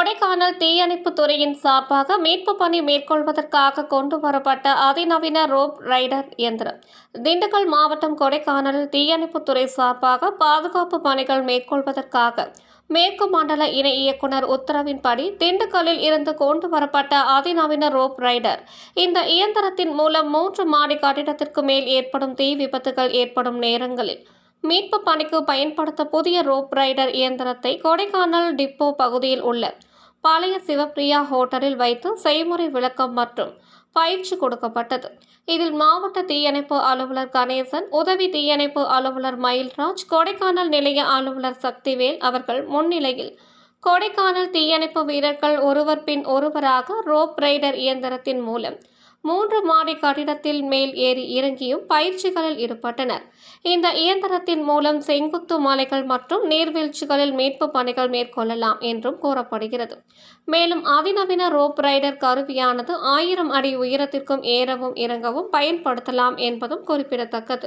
கொடைக்கானல் தீயணைப்பு துறையின் சார்பாக மீட்பு பணி மேற்கொள்வதற்காக கொண்டு வரப்பட்ட அதிநவீன ரோப் ரைடர் இயந்திரம். திண்டுக்கல் மாவட்டம் கொடைக்கானலில் தீயணைப்புத்துறை சார்பாக பாதுகாப்பு பணிகள் மேற்கொள்வதற்காக மேற்கு மண்டல இணை இயக்குனர் உத்தரவின்படி திண்டுக்கல்லில் இருந்து கொண்டு வரப்பட்ட அதிநவீன ரோப் ரைடர் இந்த இயந்திரத்தின் மூலம் மூன்று மாடி கட்டிடத்திற்கு மேல் ஏற்படும் தீ விபத்துகள் ஏற்படும் நேரங்களில் மீட்பு பணிக்கு பயன்படுத்த புதிய ரோப் ரைடர் இயந்திரத்தை கொடைக்கானல் டிப்போ பகுதியில் உள்ள பழைய சிவப்பிரியா ஹோட்டலில் வைத்து செய்முறை விளக்கம் மற்றும் பயிற்சி கொடுக்கப்பட்டது. இதில் மாவட்ட தீயணைப்பு அலுவலர் கணேசன் உதவி தீயணைப்பு அலுவலர் மயில்ராஜ் கொடைக்கானல் நிலைய அலுவலர் சக்திவேல் அவர்கள் முன்னிலையில் கொடைக்கானல் தீயணைப்பு வீரர்கள் ஒருவர் பின் ஒருவராக ரோப் ரைடர் இயந்திரத்தின் மூலம் மூன்று மாடி கட்டிடத்தில் மேல் ஏறி இறங்கியும் பயிற்சிகளில் ஈடுபட்டனர். இந்த இயந்திரத்தின் மூலம் செங்குத்து மலைகள் மற்றும் நீர்வீழ்ச்சிகளில் மீட்பு பணிகள் மேற்கொள்ளலாம் என்றும் கூறப்படுகிறது. மேலும் அதிநவீன ரோப் ரைடர் கருவியானது ஆயிரம் அடி உயரத்திற்கும் ஏறவும் இறங்கவும் பயன்படுத்தலாம் என்பதும் குறிப்பிடத்தக்கது.